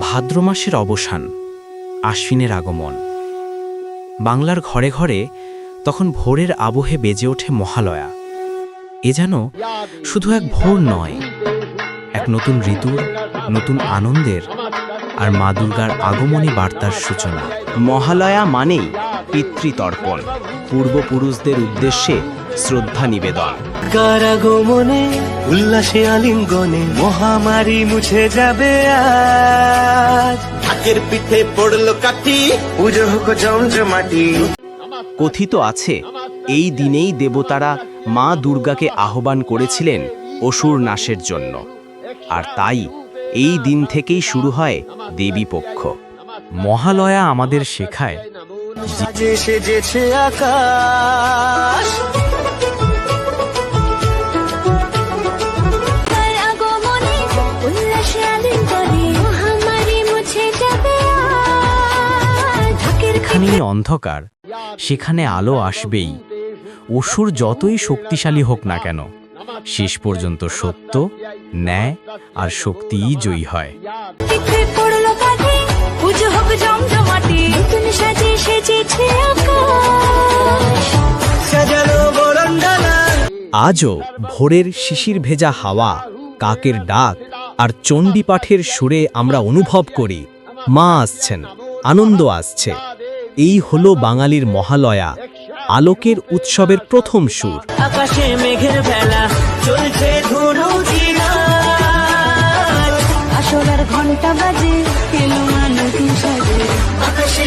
ভাদ্র মাসের অবসান, আশ্বিনের আগমন। বাংলার ঘরে ঘরে তখন ভোরের আবহে বেজে ওঠে মহালয়া। এ যেন শুধু এক ভোর নয়, এক নতুন ঋতুর, নতুন আনন্দের আর মা দুর্গার আগমনী বার্তার সূচনা। মহালয়া মানেই পিতৃতর্পণ। পূর্বপুরুষদের উদ্দেশ্যে শ্রদ্ধা নিবেদন। কারাগমনে উল্লাসে আলিঙ্গনে মহামারী মুছে যাবে আজ। ঢাকের পিঠে পড়ল কাঠি। পুজো হোক জমজমাটি। কথিত আছে এই দিনেই দেবতারা মা দুর্গাকে আহ্বান করেছিলেন অসুর নাশের জন্য। আর তাই এই দিন থেকেই শুরু হয় দেবী পক্ষ মহালয়া আমাদের শেখায় সাজে সেজেছে আকাশ। যেখানেই অন্ধকার সেখানে আলো আসবেই। অসুর যতই শক্তিশালী হোক না কেন শেষ পর্যন্ত সত্য ন্যায় আর শক্তিই জয়ী হয়। আজও ভোরের শিশির ভেজা হাওয়া কাকের ডাক আর চণ্ডী পাঠের সুরে আমরা অনুভব করি। মা আসছেন আনন্দ আসছে। এই হলো বাঙালির মহালয়া আলোকের উৎসবের প্রথম সুর। আকাশে মেঘের বেলা চলছে ঘণ্টা বাজে আকাশে